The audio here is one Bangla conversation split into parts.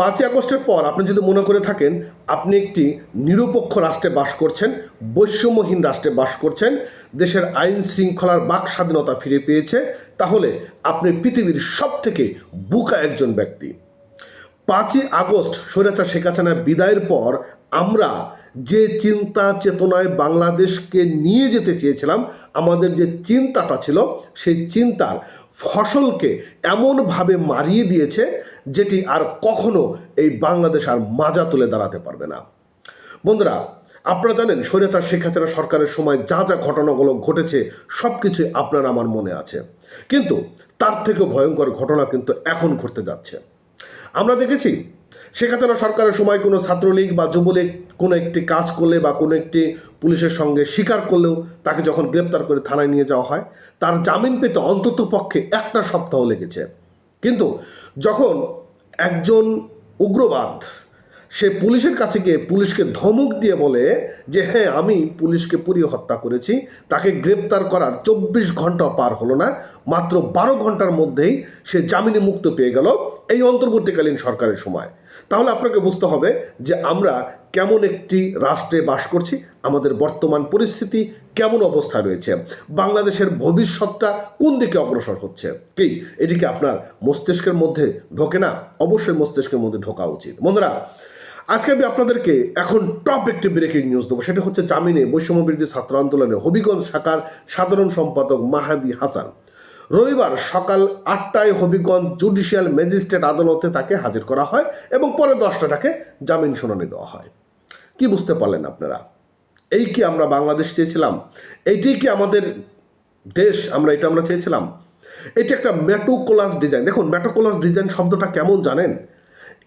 পাঁচই আগস্টের পর আপনি যদি মনে করে থাকেন, আপনি একটি নিরপেক্ষ রাষ্ট্রে বাস করছেন, বৈষম্যহীন রাষ্ট্রে বাস করছেন, দেশের আইন শৃঙ্খলার বাক স্বাধীনতা ফিরে পেয়েছে, তাহলে আপনি পৃথিবীর সব থেকে বুকা একজন ব্যক্তি। পাঁচই আগস্ট স্বৈরাচার শেখ হাসিনার বিদায়ের পর আমরা যে চিন্তা চেতনায় বাংলাদেশকে নিয়ে যেতে চেয়েছিলাম, আমাদের যে চিন্তাটা ছিল, সেই চিন্তার ফসলকে এমনভাবে মারিয়ে দিয়েছে যেটি আর কখনো এই বাংলাদেশ আর মাজা তুলে দাঁড়াতে পারবে না। বন্ধুরা, আপনারা জানেন, স্বৈরাচার শেখ হাসিনা সরকারের সময় যা যা ঘটনাগুলো ঘটেছে সব কিছুই আপনার আমার মনে আছে। কিন্তু তার থেকেও ভয়ঙ্কর ঘটনা কিন্তু এখন ঘটতে যাচ্ছে। আমরা দেখেছি হাসিনা সরকারের সময় কোনো ছাত্রলীগ বা যুবলীগ কোনো একটি কাজ করলে বা কোনো একটি পুলিশের সঙ্গে স্বীকার করলেও তাকে যখন গ্রেপ্তার করে থানায় নিয়ে যাওয়া হয়, তার জামিন পেতে অন্তত পক্ষে একটা সপ্তাহ লেগেছে। কিন্তু যখন একজন উগ্রবাদ, সে পুলিশের কাছে গিয়ে পুলিশকে ধমক দিয়ে বলে যে হ্যাঁ আমি পুলিশকে পুড়িয়ে হত্যা করেছি, তাকে গ্রেপ্তার করার চব্বিশ ঘণ্টা পার হলো না মাত্র বারো ঘণ্টার মধ্যেই সে জামিনে মুক্ত পেয়ে গেল এই অন্তর্বর্তীকালীন সরকারের সময়। তাহলে আপনাকে বুঝতে হবে যে আমরা কেমন একটি রাষ্ট্রে বাস করছি, আমাদের বর্তমান পরিস্থিতি কেমন অবস্থায় রয়েছে, বাংলাদেশের ভবিষ্যৎটা কোন দিকে অগ্রসর হচ্ছে, কি? এটিকে আপনার মস্তিষ্কের মধ্যে ঢোকে না? অবশ্যই মস্তিষ্কের মধ্যে ঢোকা উচিত। বন্ধুরা, আজকে আমি আপনাদেরকে এখন টপ একটি ব্রেকিং নিউজ দেবো। সেটা হচ্ছে জামিনে বৈষম্য বিরোধী ছাত্র আন্দোলনে হবিগঞ্জ শাখার সাধারণ সম্পাদক মাহাদি হাসান। রবিবার সকাল আটটায় হবিগঞ্জ জুডিশিয়াল ম্যাজিস্ট্রেট আদালতে তাকে হাজির করা হয় এবং পরে দশটা তাকে জামিন শুনানি দেওয়া হয়। কি বুঝতে পারলেন আপনারা? এই কি আমরা বাংলাদেশ চেয়েছিলাম? এইটি কি আমাদের দেশ আমরা এটা আমরা চেয়েছিলাম? এটি একটা ম্যাটোকোলাস ডিজাইন। দেখুন, ম্যাটোকোলাস ডিজাইন শব্দটা কেমন জানেন?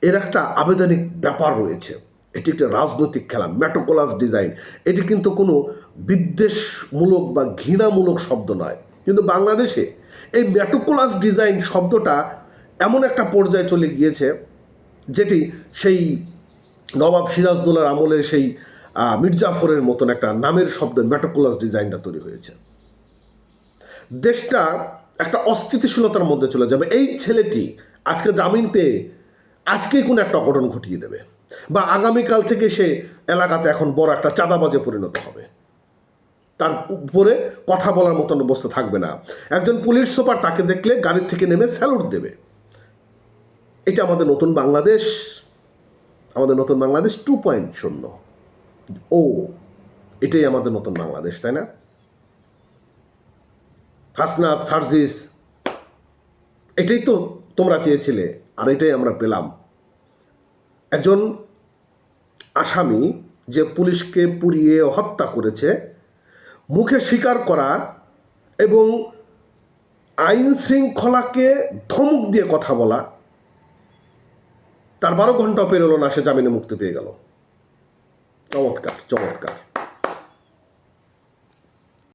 এর একটা আবেদনিক ব্যাপার রয়েছে। এটি একটা রাজনৈতিক খেলা, ম্যাটোকোলাস ডিজাইন। এটি কিন্তু কোনো বিদ্বেষমূলক বা ঘৃণামূলক শব্দ নয়। কিন্তু বাংলাদেশে এই ম্যাটোকোলাস ডিজাইন শব্দটা এমন একটা পর্যায়ে চলে গিয়েছে, যেটি সেই নবাব সিরাজদৌলার আমলে সেই মির্জাফরের মতন একটা নামের শব্দ ম্যাটোকোলাস ডিজাইনটা তৈরি হয়েছে। দেশটা একটা অস্থিতিশীলতার মধ্যে চলে যাবে। এই ছেলেটি আজকে জামিন পেয়ে আজকেই কোনো একটা অঘটন ঘটিয়ে দেবে বা আগামীকাল থেকে সে এলাকাতে এখন বড় একটা চাঁদাবাজে পরিণত হবে। তার উপরে কথা বলার মতন অবস্থা থাকবে না। একজন পুলিশ সুপার তাকে দেখলে গাড়ির থেকে নেমে স্যালুট দেবে। এটা আমাদের নতুন বাংলাদেশ। আমাদের নতুন বাংলাদেশ টু পয়েন্ট শূন্য ও, এটাই আমাদের নতুন বাংলাদেশ, তাই না? হাসনাত, সার্জিস, এটাই তো তোমরা চেয়েছিলে, আর এটাই আমরা পেলাম। একজন আসামি যে পুলিশকে পুড়িয়ে হত্যা করেছে মুখে স্বীকার করা এবং আইন শৃঙ্খলাকে ধমক দিয়ে কথা বলা, তার বারো ঘণ্টা পেরোলো না, সে জামিনে মুক্তি পেয়ে গেল। চমৎকার চমৎকার।